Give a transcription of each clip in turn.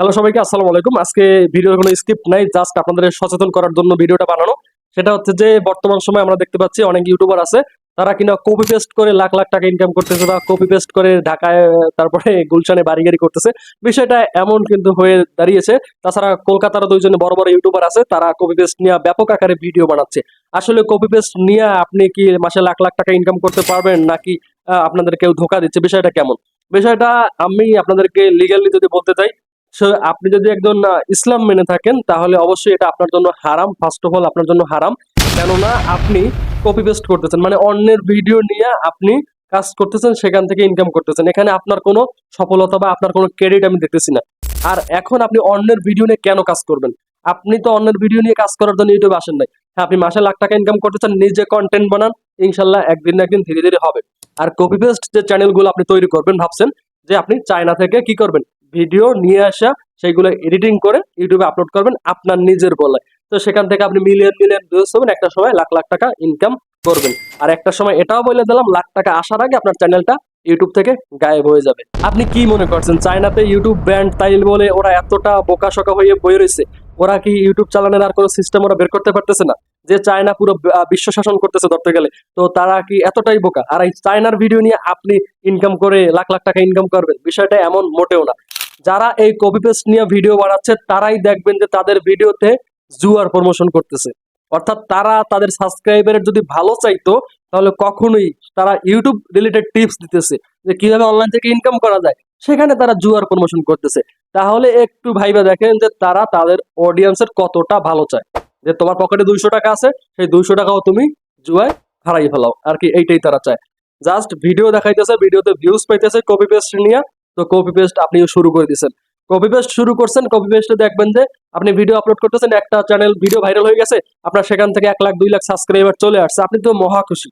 Hello সবাইকে, আসসালামু আলাইকুম। আজকে ভিডিওর কোনো স্ক্রিপ্ট নাই জাস্ট আপনাদের সচেতন করার জন্য ভিডিওটা বানানো। সেটা হচ্ছে যে, বর্তমান সময় আমরা দেখতে পাচ্ছি অনেক ইউটিউবার আছে, তারা কিনা কপি পেস্ট করে লাখ লাখ টাকা ইনকাম করতেছে বা কপি পেস্ট করে ঢাকায়, তারপরে গুলশানে বাড়ি গাড়ি করতেছে। বিষয়টা এমন কিন্তু হয়ে দাঁড়িয়েছে। তাছাড়া কলকাতার দুইজন বড় বড় ইউটিউবার আছে, তারা কপি পেস্ট নিয়ে ব্যাপক আকারে ভিডিও বানাচ্ছে। আসলে কপি পেস্ট নিয়ে আপনি কি মাসে লাখ লাখ টাকা ইনকাম করতে পারবেন, নাকি আপনাদের কেউ ধোকা দিচ্ছে? বিষয়টা কেমন? বিষয়টা আমি আপনাদেরকে লিগালি যদি বলতে চাই আপনি যদি একজন ইসলাম মেনে থাকেন, তাহলে অবশ্যই এটা আপনার জন্য হারাম। ফার্স্ট অফ অল আপনার জন্য হারাম। কেননা আপনি কপি পেস্ট করতেছেন। মানে অন্যের ভিডিও নিয়ে আপনি কাজ করতেছেন, সেখান থেকে ইনকাম করতেছেন। এখানে আপনার কোনো সফলতা বা আপনার কোনো ক্রেডিট আমি দেখতেছি না। আর এখন আপনি অন্যের ভিডিও নিয়ে কেন কাজ করবেন? আপনি তো অন্যের ভিডিও নিয়ে কাজ করার জন্য ইউটিউবে আসেন নাই। হ্যাঁ আপনি মাসে লাখ টাকা ইনকাম করতেছেন, নিজে কন্টেন্ট বানান, ইনশাল্লাহ একদিন না একদিন ধীরে ধীরে হবে। আর কপি পেস্ট যে চ্যানেলগুলো আপনি তৈরি করবেন, ভাবছেন যে আপনি চায়না থেকে কি করবেন? ভিডিও নিয়ে আসা, সেইগুলো এডিটিং করে ইউটিউবে আপলোড করবেন আপনার নিজের বলে তো সেখান থেকে আপনি মিলিয়ন মিলিয়ন ভিউজ হবেন, একটা সময় লাখ লাখ টাকা ইনকাম করবেন। আর একটা সময় এটাও বলে দিলাম, লাখ টাকা আসার আগে আপনার চ্যানেলটা ইউটিউব থেকে গায়েব হয়ে যাবে। আপনি কি মনে করছেন, চায়নাতে ইউটিউব ব্র্যান্ড তাইল বলে ওরা এতটা বোকা শোকা হয়ে বয়ে রয়েছে? ওরা কি ইউটিউব চালানোর আর কোনো সিস্টেম ওরা বের করতে পারতেছে না? যে চায়না পুরো বিশ্ব শাসন করতেছে ধরতে গেলে, তো তারা কি এতটাই বোকা? আর এই চায়নার ভিডিও নিয়ে আপনি ইনকাম করে লাখ লাখ টাকা ইনকাম করবেন? বিষয়টা এমন মোটেও না। যারা এই কপি পেস্ট নিয়ে ভিডিও বানাচ্ছে, তারাই দেখবেন যে তাদের ভিডিওতে জুয়ার প্রমোশন করতেছে। অর্থাৎ তারা তাদের সাবস্ক্রাইবারের যদি ভালো চাইতো, তাহলে কখনোই তারা ইউটিউব রিলেটেড টিপস দিতেছে যে কীভাবে অনলাইন থেকে ইনকাম করা যায়, সেখানে তারা জুয়ার প্রমোশন করতেছে। তাহলে একটু ভাইবা দেখেন যে তারা তাদের অডিয়েন্সের কতটা ভালো চায়। যে তোমার পকেটে দুইশো টাকা আছে, সেই দুইশো টাকাও তুমি জুয়ায় হারাই ফেলাও। আর কি এইটাই তারা চায়। জাস্ট ভিডিও দেখাইতেছে ভিডিওতে ভিউজ পাইতেছে কপি পেস্ট নিয়ে। তো কপি পেস্ট আপনিও শুরু করে দিচ্ছেন কপি পেস্ট শুরু করছেন কপি পেস্টে দেখবেন যে আপনি ভিডিও আপলোড করতেছেন, একটা চ্যানেল ভিডিও ভাইরাল হয়ে গেছে, আপনার সেখান থেকে এক লাখ, দুই লাখ সাবস্ক্রাইবার চলে আসছে। আপনি তো মহা খুশি।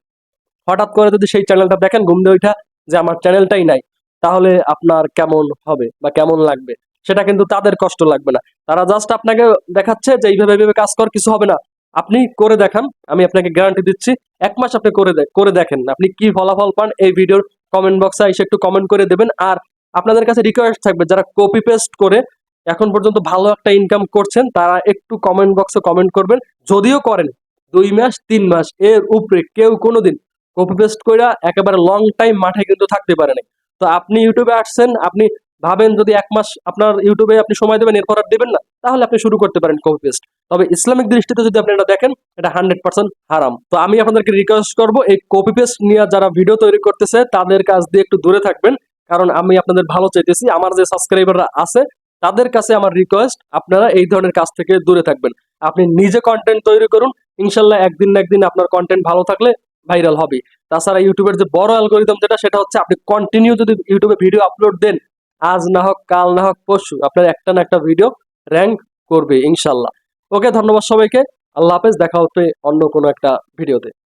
হঠাৎ করে যদি সেই চ্যানেলটা দেখেন ঘুম দিয়ে ওইটা যে আমার চ্যানেলটাই নাই, তাহলে আপনার কেমন হবে বা কেমন লাগবে? সেটা কিন্তু তাদের কষ্ট লাগবে না। তারা জাস্ট আপনাকে দেখাচ্ছে যে এইভাবে এইভাবে কাজ কর, কিছু হবে না। আপনি করে দেখান, আমি আপনাকে গ্যারান্টি দিচ্ছি, এক মাস আপনি করে করে দেখেন। আপনি কি ফলাফল পান এই ভিডিওর কমেন্ট বক্সে এসে একটু কমেন্ট করে দেবেন। আর আপনাদের কাছে রিকোয়েস্ট থাকবে, যারা কপি পেস্ট করে এখন পর্যন্ত ভালো একটা ইনকাম করছেন, তারা একটু কমেন্ট বক্সে কমেন্ট করবেন। যদিও করেন, দুই মাস, তিন মাস, এর উপরে কেউ কোনোদিন কপি পেস্ট করে একেবারে লং টাইম মাঠে কিন্তু থাকতে পারে না তো আপনি ইউটিউবে আসছেন, আপনি ভাবেন যদি এক মাস আপনার ইউটিউবে আপনি সময় দেবেন, এরপর আর দেবেন না, তাহলে আপনি শুরু করতে পারেন কপি পেস্ট তবে ইসলামিক দৃষ্টিতে যদি আপনি এটা দেখেন, এটা হান্ড্রেড পার্সেন্ট হারাম। তো আমি আপনাদেরকে রিকোয়েস্ট করব, এই কপি পেস্ট নিয়ে যারা ভিডিও তৈরি করতেছে, তাদের কাছ দিয়ে একটু দূরে থাকবেন। কারণ আমি আপনাদের ভালো চাইতেছি, আমার যে সাবস্ক্রাইবাররা আছে, তাদের কাছে আমার রিকোয়েস্ট আপনারা এই ধরনের কাজ থেকে দূরে থাকবেন। আপনি নিজে কন্টেন্ট তৈরি করুন, ইনশাল্লাহ একদিন না একদিন আপনার কন্টেন্ট ভালো থাকলে ভাইরাল হবে। তাছাড়া ইউটিউবের যে বড় অ্যালগোরিদম যেটা, সেটা হচ্ছে আপনি কন্টিনিউ যদি ইউটিউবে ভিডিও আপলোড দেন, আজ না হোক, কাল না হোক, পরশু আপনার একটা না একটা ভিডিও র্যাঙ্ক করবে, ইনশাল্লাহ। ওকে, ধন্যবাদ সবাইকে। আল্লাহ হাফেজ, দেখা হচ্ছে অন্য কোনো একটা ভিডিওতে